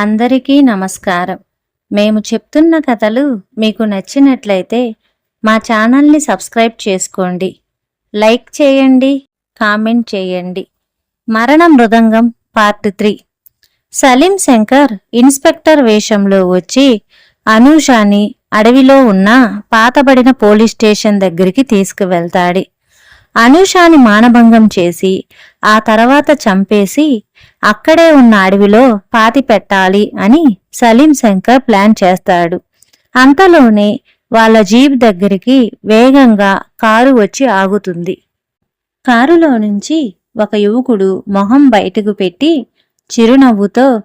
అందరికీ నమస్కారం. మేము చెప్తున్న కథలు మీకు నచ్చినట్లయితే మా ఛానల్ని సబ్స్క్రైబ్ చేసుకోండి. లైక్ చేయండి కామెంట్ చేయండి. మరణ మృదంగం part three. Salim Shankar inspector వేషంలో వచ్చి అనూషాని అడవిలో ఉన్న పాతబడిన పోలీస్ స్టేషన్ దగ్గరికి తీసుకువెళ్తాడు. అనూషాని మానభంగం చేసి ఆ తర్వాత చంపేసి అక్కడే ఉన్న అడవిలో పాతి పెట్టాలి అని సలీం శంకర్ ప్లాన్ చేస్తాడు. అంతలోనే వాళ్ళ జీప్ దగ్గరికి వేగంగా కారు వచ్చి ఆగుతుంది. కారులో నుంచి ఒక యువకుడు మొహం బయటకు పెట్టి చిరునవ్వుతో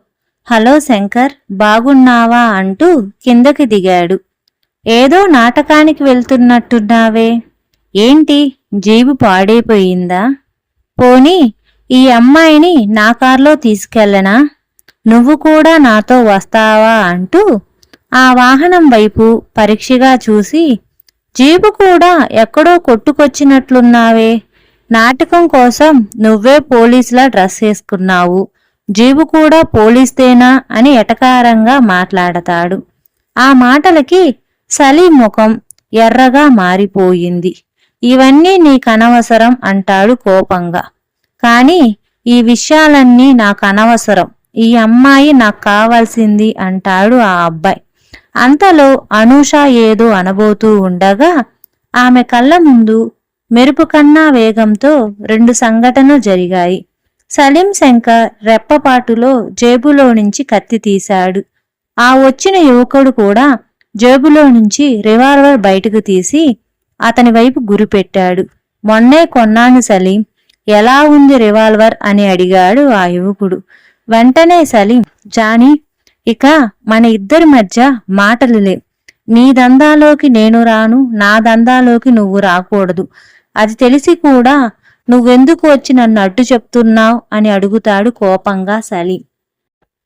హలో శంకర్ బాగున్నావా? అంటూ కిందకి దిగాడు. ఏదో నాటకానికి వెళ్తున్నట్టున్నావే. ఏంటి? జీబు పాడైపోయిందా? పోనీ ఈ అమ్మాయిని నా కారులో తీసుకెళ్ళనా? నువ్వు కూడా నాతో వస్తావా? అంటూ ఆ వాహనం వైపు పరీక్షగా చూసి జీబు కూడా ఎక్కడో కొట్టుకొచ్చినట్లున్నావే. నాటకం కోసం నువ్వే పోలీసులా డ్రెస్ వేసుకున్నావు. జీబు కూడా పోలీస్తేనా? అని ఎటకారంగా మాట్లాడతాడు. ఆ మాటలకి సలీం ముఖం ఎర్రగా మారిపోయింది. ఇవన్నీ నీకనవసరం అంటాడు కోపంగా. కాని ఈ విషయాలన్నీ నాకు అనవసరం. ఈ అమ్మాయి నాకు కావాల్సింది అంటాడు ఆ అబ్బాయి. అంతలో అనూష ఏదో అనబోతూ ఉండగా ఆమె కళ్ళ ముందు మెరుపు కన్నా వేగంతో రెండు సంఘటనలు జరిగాయి. సలీం శంకర్ రెప్పపాటులో జేబులో నుంచి కత్తి తీశాడు. ఆ వచ్చిన యువకుడు కూడా జేబులో నుంచి రివాల్వర్ బయటకు తీసి అతని వైపు గురిపెట్టాడు మొన్నే కొన్నాను సలీం. ఎలా ఉంది రివాల్వర్ అని అడిగాడు ఆ యువకుడు. వెంటనే సలీం జానీ ఇక మన ఇద్దరి మధ్య మాటలు లేవు. నీ దందాలోకి నేను రాను నా దందాలోకి నువ్వు రాకూడదు. అది తెలిసి కూడా నువ్వెందుకు వచ్చి నన్ను అడ్డు చెప్తున్నావు అని అడుగుతాడు కోపంగా సలీం.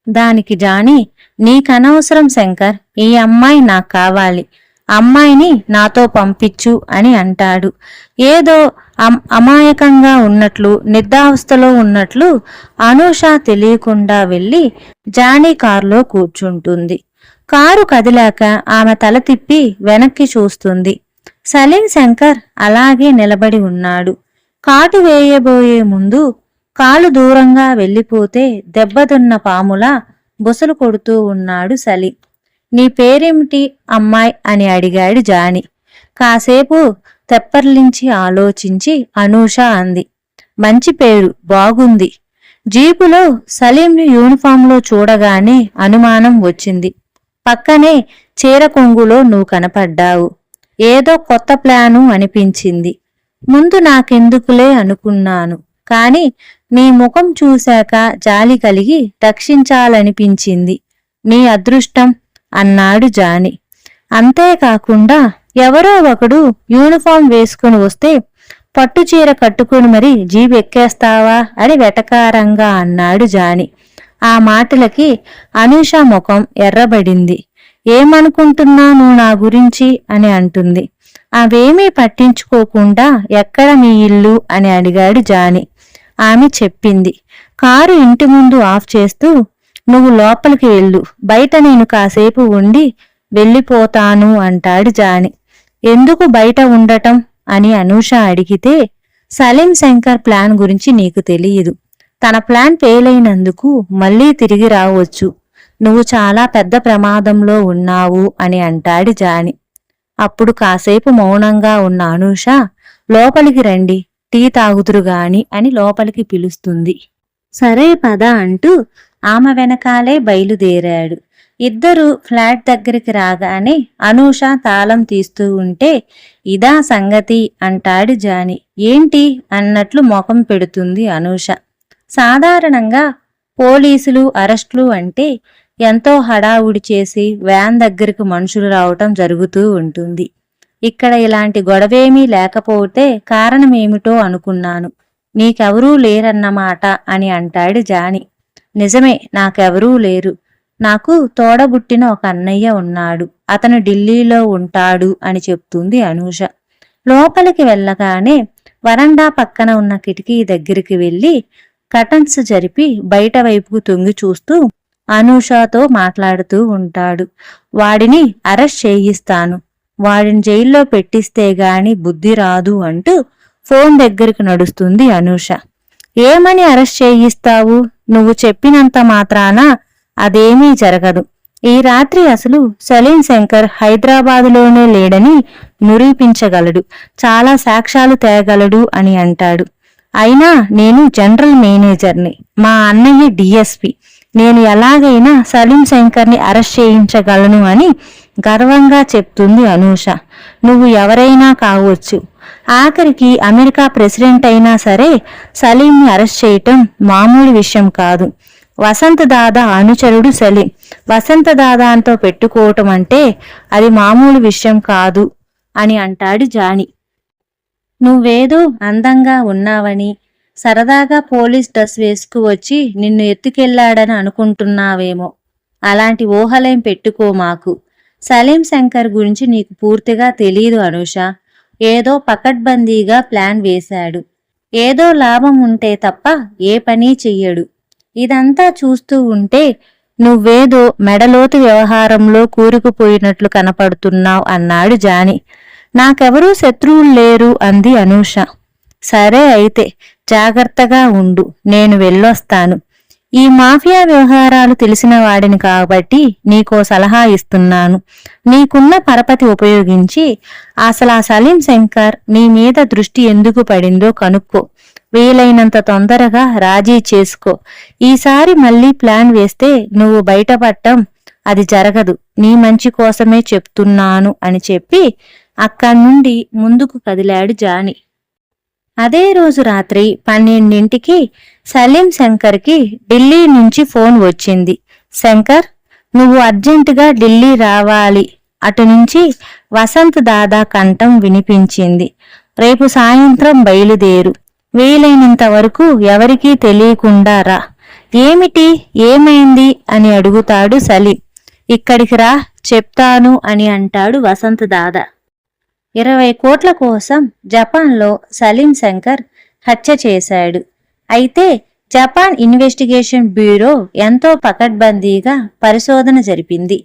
దానికి జానీ నీకనవసరం శంకర్ ఈ అమ్మాయి నాకు కావాలి. అమ్మాయిని నాతో పంపించు అని అంటాడు. ఏదో అమ్- అమాయకంగా ఉన్నట్లు నిద్రావస్థలో ఉన్నట్లు అనూష తెలియకుండా వెళ్ళి జానీ కారులో కూర్చుంటుంది. కారు కదిలాక ఆమె తల తిప్పి వెనక్కి చూస్తుంది. సలీం శంకర్ అలాగే నిలబడి ఉన్నాడు. కాటు వేయబోయే ముందు కాలు దూరంగా వెళ్ళిపోతే దెబ్బతున్న పాములా బుసలు కొడుతూ ఉన్నాడు సలీం. నీ పేరేమిటి అమ్మాయి అని అడిగాడు జాని. కాసేపు తెప్పర్లించి ఆలోచించి అనూష అంది. మంచి పేరు బాగుంది. జీపులో సలీంని యూనిఫామ్లో చూడగానే అనుమానం వచ్చింది. పక్కనే చీర కొంగులో నువ్వు కనపడ్డావు. ఏదో కొత్త ప్లాను అనిపించింది. ముందు నాకెందుకులే అనుకున్నాను. కాని నీ ముఖం చూశాక జాలి కలిగి రక్షించాలనిపించింది. నీ అదృష్టం అన్నాడు జాని. అంతేకాకుండా ఎవరో ఒకడు యూనిఫామ్ వేసుకుని వస్తే పట్టుచీర కట్టుకుని మరి జీబు ఎక్కేస్తావా అని వెటకారంగా అన్నాడు జాని. ఆ మాటలకి అనూష ముఖం ఎర్రబడింది. ఏమనుకుంటున్నాను నా గురించి అని అంటుంది. అవేమీ పట్టించుకోకుండా ఎక్కడ మీ ఇల్లు అని అడిగాడు జాని. ఆమె చెప్పింది. కారు ఇంటి ముందు ఆఫ్ చేస్తూ నువ్వు లోపలికి వెళ్ళు. బయట నేను కాసేపు ఉండి వెళ్ళిపోతాను అంటాడు జాని. ఎందుకు బయట ఉండటం? అని అనూష అడిగితే సలీం శంకర్ ప్లాన్ గురించి నీకు తెలియదు. తన ప్లాన్ ఫెయిల్ అయినందుకు మళ్ళీ తిరిగి రావచ్చు. నువ్వు చాలా పెద్ద ప్రమాదంలో ఉన్నావు అని అంటాడు జాని. అప్పుడు కాసేపు మౌనంగా ఉన్న అనూష లోపలికి రండి టీ తాగుదురుగాని అని లోపలికి పిలుస్తుంది. సరే పద అంటూ ఆమె వెనకాలే బయలుదేరాడు. ఇద్దరు ఫ్లాట్ దగ్గరికి రాగానే అనూష తాళం తీస్తూ ఉంటే ఇదా సంగతి అంటాడు జాని. ఏంటి? అన్నట్లు ముఖం పెడుతుంది అనూష. సాధారణంగా పోలీసులు అరెస్టులు అంటే ఎంతో హడావుడి చేసి వ్యాన్ దగ్గరికి మనుషులు రావటం జరుగుతూ ఉంటుంది. ఇక్కడ ఇలాంటి గొడవేమీ లేకపోతే కారణమేమిటో అనుకున్నాను. నీకెవరూ లేరన్నమాట అని అంటాడు జాని. నిజమే నాకెవరూ లేరు. నాకు తోడబుట్టిన ఒక అన్నయ్య ఉన్నాడు. అతను ఢిల్లీలో ఉంటాడు అని చెప్తుంది అనూష. లోపలికి వెళ్ళగానే వరండా పక్కన ఉన్న కిటికీ దగ్గరికి వెళ్ళి కటన్స్ జరిపి బయట వైపుకు తొంగి చూస్తూ అనూషతో మాట్లాడుతూ ఉంటాడు. వాడిని అరెస్ట్ చేయిస్తాను. వాడిని జైల్లో పెట్టిస్తే గాని బుద్ధి రాదు అంటూ ఫోన్ దగ్గరికి నడుస్తుంది అనూష. ఏమని అరెస్ట్ చేయిస్తావు? నువ్వు చెప్పినంత మాత్రాన అదేమీ జరగదు. ఈ రాత్రి అసలు సలీం శంకర్ హైదరాబాదులోనే లేడని నిరూపించగలడు. చాలా సాక్ష్యాలు తేగలడు అని అంటాడు. అయినా నేను జనరల్ మేనేజర్ని మా అన్నయ్య డిఎస్పి. నేను ఎలాగైనా సలీం శంకర్ని అరెస్ట్ చేయించగలను అని గర్వంగా చెప్తుంది అనూష. నువ్వు ఎవరైనా కావచ్చు ఆఖరికి అమెరికా ప్రెసిడెంట్ అయినా సరే సలీంని అరెస్ట్ చేయటం మామూలు విషయం కాదు. వసంత దాదా అనుచరుడు సలీం. వసంత దాదాంతో పెట్టుకోవటం అంటే అది మామూలు విషయం కాదు అని అంటాడు జాని. నువ్వేదో అందంగా ఉన్నావని సరదాగా పోలీస్ డ్రెస్ వేసుకువచ్చి నిన్ను ఎత్తుకెళ్ళాడని అనుకుంటున్నావేమో. అలాంటి ఊహలేం పెట్టుకో మాకు. సలీం శంకర్ గురించి నీకు పూర్తిగా తెలియదు అనుష. ఏదో పకడ్బందీగా ప్లాన్ వేశాడు. ఏదో లాభం ఉంటే తప్ప ఏ పని చెయ్యడు. ఇదంతా చూస్తూ ఉంటే నువ్వేదో మెడలోతు వ్యవహారంలో కూరుకుపోయినట్లు కనపడుతున్నావు అన్నాడు జాని. నాకెవరూ శత్రువులు లేరు అంది అనూష. సరే అయితే జాగ్రత్తగా ఉండు నేను వెళ్ళొస్తాను. ఈ మాఫియా వ్యవహారాలు తెలిసిన వాడిని కాబట్టి నీకో సలహా ఇస్తున్నాను. నీకున్న పరపతి ఉపయోగించి అసలు ఆ సలీం శంకర్ నీ మీద దృష్టి ఎందుకు పడిందో కనుక్కో. వీలైనంత తొందరగా రాజీ చేసుకో. ఈసారి మళ్ళీ ప్లాన్ వేస్తే నువ్వు బయటపడటం అది జరగదు. నీ మంచి కోసమే చెప్తున్నాను అని చెప్పి అక్కడి నుండి ముందుకు కదిలాడు జాని. అదే రోజు రాత్రి పన్నెండింటికి సలీం శంకర్కి ఢిల్లీ నుంచి ఫోన్ వచ్చింది. శంకర్ నువ్వు అర్జెంటుగా ఢిల్లీ రావాలి. అటు నుంచి వసంత్ దాదా కంఠం వినిపించింది. రేపు సాయంత్రం బయలుదేరు. వీలైనంత వరకు ఎవరికీ తెలియకుండా రా. ఏమిటి? ఏమైంది? అని అడుగుతాడు సలీం. ఇక్కడికి రా చెప్తాను అని అంటాడు వసంత్ దాదా. ఇరవై కోట్ల కోసం జపాన్లో సలీం శంకర్ హత్య చేశాడు. అయితే జపాన్ ఇన్వెస్టిగేషన్ బ్యూరో ఎంతో పకడ్బందీగా పరిశోధన జరిపింది.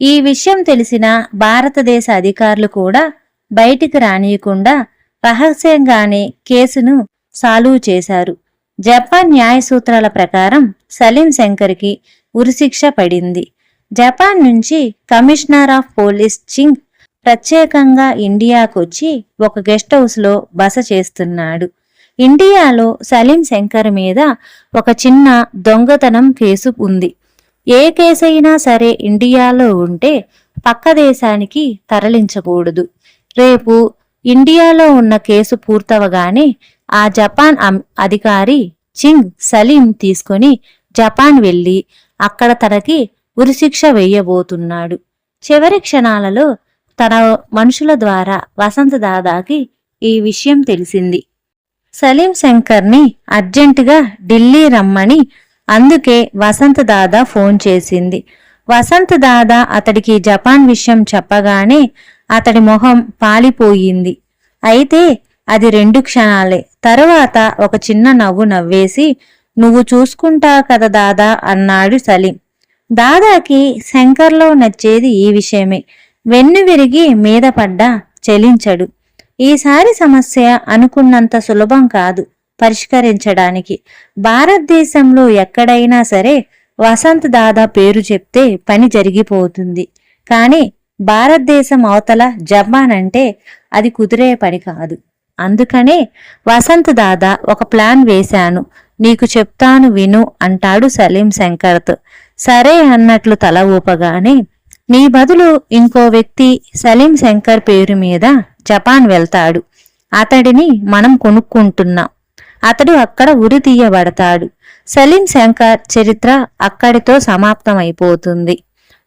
ఈ విషయం తెలిసిన భారతదేశ అధికారులు కూడా బయటికి రానియకుండా రహస్యంగానే కేసును సాల్వ్ చేశారు. జపాన్ న్యాయ సూత్రాల ప్రకారం సలీం శంకర్కి ఉరిశిక్ష పడింది. జపాన్ నుంచి కమిషనర్ ఆఫ్ పోలీస్ చింగ్ ప్రత్యేకంగా ఇండియాకొచ్చి ఒక గెస్ట్ హౌస్లో బస చేస్తున్నాడు. ఇండియాలో సలీం శంకర్ మీద ఒక చిన్న దొంగతనం కేసు ఉంది. ఏ కేసైనా సరే ఇండియాలో ఉంటే పక్క దేశానికి తరలించకూడదు. రేపు ఇండియాలో ఉన్న కేసు పూర్తవగానే ఆ జపాన్ అం- అధికారి చింగ్ సలీం తీసుకొని జపాన్ వెళ్ళి అక్కడ తనకి ఉరిశిక్ష వేయబోతున్నాడు. చివరి క్షణాలలో తన మనుషుల ద్వారా వసంత దాదాకి ఈ విషయం తెలిసింది. సలీం శంకర్ని అర్జెంటుగా ఢిల్లీ రమ్మని అందుకే వసంత్ దాదా ఫోన్ చేసింది. వసంత్ దాదా అతడికి జపాన్ విషయం చెప్పగానే అతడి మొహం పాలిపోయింది. అయితే అది రెండు క్షణాలే. తరువాత ఒక చిన్న నవ్వు నవ్వేసి నువ్వు చూసుకుంటా కదా దాదా అన్నాడు సలీం. దాదాకి శంకర్లో నచ్చేది ఈ విషయమే. వెన్ను విరిగి మీద పడ్డా చెలించడు. ఈసారి సమస్య అనుకున్నంత సులభం కాదు పరిష్కరించడానికి. భారతదేశంలో ఎక్కడైనా సరే వసంత్ దాదా పేరు చెప్తే పని జరిగిపోతుంది. కానీ భారతదేశం అవతల జపాన్ అంటే అది కుదిరే పని కాదు. అందుకనే వసంత్ దాదా ఒక ప్లాన్ వేశాను. నీకు చెప్తాను విను అంటాడు సలీం శంకర్తో. సరే అన్నట్లు తల ఊపగానే నీ బదులు ఇంకో వ్యక్తి సలీం శంకర్ పేరు మీద జపాన్ వెళ్తాడు. అతడిని మనం కొనుక్కుంటున్నాం. అతడు అక్కడ ఉరి తీయబడతాడు. సలీం శంకర్ చరిత్ర అక్కడితో సమాప్తమైపోతుంది.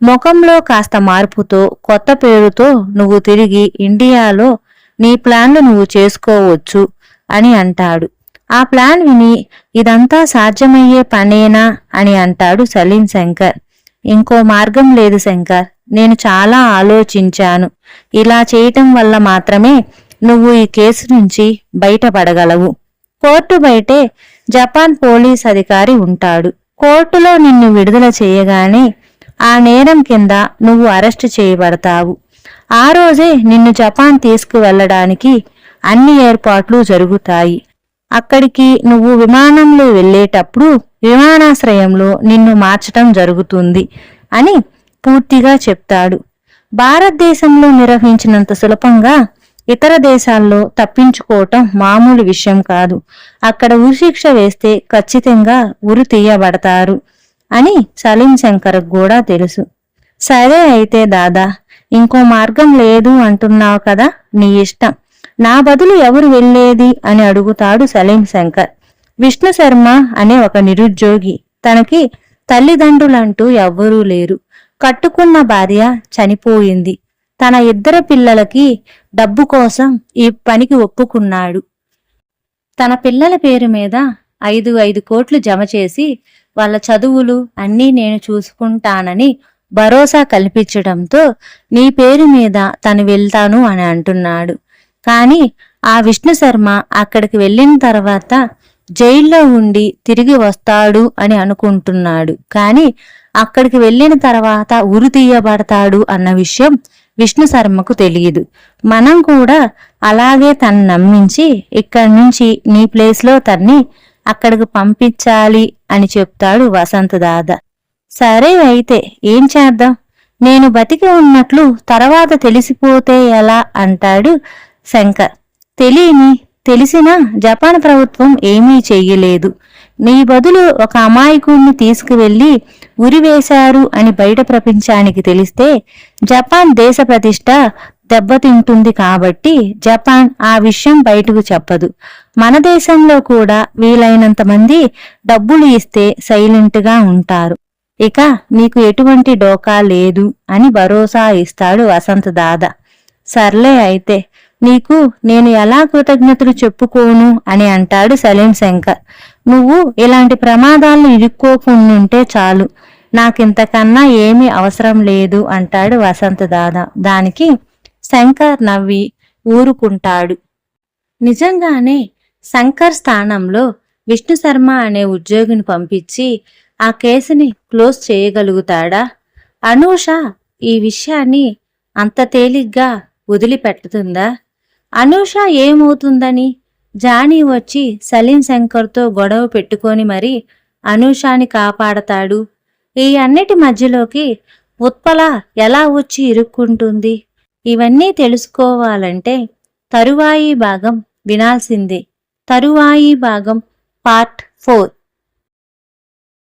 ముఖంలో కాస్త మార్పుతో కొత్త పేరుతో నువ్వు తిరిగి ఇండియాలో నీ ప్లాన్లు నువ్వు చేసుకోవచ్చు అని అంటాడు. ఆ ప్లాన్ విని ఇదంతా సాధ్యమయ్యే పనేనా అని అంటాడు సలీం శంకర్. ఇంకో మార్గం లేదు శంకర్. నేను చాలా ఆలోచించాను. ఇలా చేయటం వల్ల మాత్రమే నువ్వు ఈ కేసు నుంచి బయటపడగలవు. కోర్టు బయటే జపాన్ పోలీస్ అధికారి ఉంటాడు. కోర్టులో నిన్ను విడుదల చేయగానే ఆ నేరం కింద నువ్వు అరెస్టు చేయబడతావు. ఆ రోజే నిన్ను జపాన్ తీసుకువెళ్ళడానికి అన్ని ఏర్పాట్లు జరుగుతాయి. అక్కడికి నువ్వు విమానంలో వెళ్ళేటప్పుడు విమానాశ్రయంలో నిన్ను మార్చటం జరుగుతుంది అని పూర్తిగా చెప్తాడు. భారతదేశంలో నిర్వహించినంత సులభంగా ఇతర దేశాల్లో తప్పించుకోవటం మామూలు విషయం కాదు. అక్కడ ఉరిశిక్ష వేస్తే ఖచ్చితంగా ఉరి తీయబడతారు అని సలీం శంకర్ కూడా తెలుసు. సరే అయితే దాదా ఇంకో మార్గం లేదు అంటున్నావు కదా నీ ఇష్టం. నా బదులు ఎవరు వెళ్ళేది అని అడుగుతాడు సలీం శంకర్. విష్ణు శర్మ అనే ఒక నిరుద్యోగి తనకి తల్లిదండ్రులంటూ ఎవ్వరూ లేరు. కట్టుకున్న భార్య చనిపోయింది. తన ఇద్దరు పిల్లలకి డబ్బు కోసం ఈ పనికి ఒప్పుకున్నాడు. తన పిల్లల పేరు మీద ఐదు ఐదు కోట్లు జమ చేసి వాళ్ళ చదువులు అన్నీ నేను చూసుకుంటానని భరోసా కల్పించడంతో నీ పేరు మీద తను వెళ్తాను అని అంటున్నాడు. కానీ ఆ విష్ణు శర్మ అక్కడికి వెళ్ళిన తర్వాత జైల్లో ఉండి తిరిగి వస్తాడు అని అనుకుంటున్నాడు. కానీ అక్కడికి వెళ్ళిన తర్వాత ఉరి తీయబడతాడు అన్న విషయం విష్ణు శర్మకు తెలియదు. మనం కూడా అలాగే తను నమ్మించి ఇక్కడి నుంచి నీ ప్లేస్లో తన్ని అక్కడికి పంపించాలి అని చెప్తాడు వసంత దాదా. సరే అయితే ఏం చేద్దాం? నేను బతికి ఉన్నట్లు తర్వాత తెలిసిపోతే ఎలా? అంటాడు శంకర్. తెలియని తెలిసినా జపాన్ ప్రభుత్వం ఏమీ చెయ్యలేదు. నీ బదులు ఒక అమాయకుడిని తీసుకువెళ్ళి ఉరివేశారు అని బయట ప్రపంచానికి తెలిస్తే జపాన్ దేశ ప్రతిష్ట దెబ్బతింటుంది కాబట్టి జపాన్ ఆ విషయం బయటకు చెప్పదు. మన దేశంలో కూడా వీలైనంత మంది డబ్బులు ఇస్తే సైలెంట్గా ఉంటారు. ఇక నీకు ఎటువంటి డోకా లేదు అని భరోసా ఇస్తాడు వసంత దాదా. సర్లే అయితే నీకు నేను ఎలా కృతజ్ఞతలు చెప్పుకోను అని అంటాడు సలీం శంకర్. నువ్వు ఇలాంటి ప్రమాదాలను ఇరుక్కోకుండుంటే చాలు. నాకింతకన్నా ఏమీ అవసరం లేదు అంటాడు వసంత దాదా. దానికి శంకర్ నవ్వి ఊరుకుంటాడు. నిజంగానే శంకర్ స్థానంలో విష్ణు శర్మ అనే ఉద్యోగిని పంపించి ఆ కేసుని క్లోజ్ చేయగలుగుతాడా? అనూష ఈ విషయాన్ని అంత తేలిగ్గా వదిలిపెట్టుతుందా? అనూష ఏమవుతుందని? జానీ వచ్చి సలీం శంకర్తో గొడవ పెట్టుకొని మరి అనూషాని కాపాడతాడు. ఈ అన్నిటి మధ్యలోకి ఉత్పల ఎలా వచ్చి ఇరుక్కుంటుంది? ఇవన్నీ తెలుసుకోవాలంటే తరువాయి భాగం వినాల్సిందే. తరువాయి భాగం పార్ట్ ఫోర్.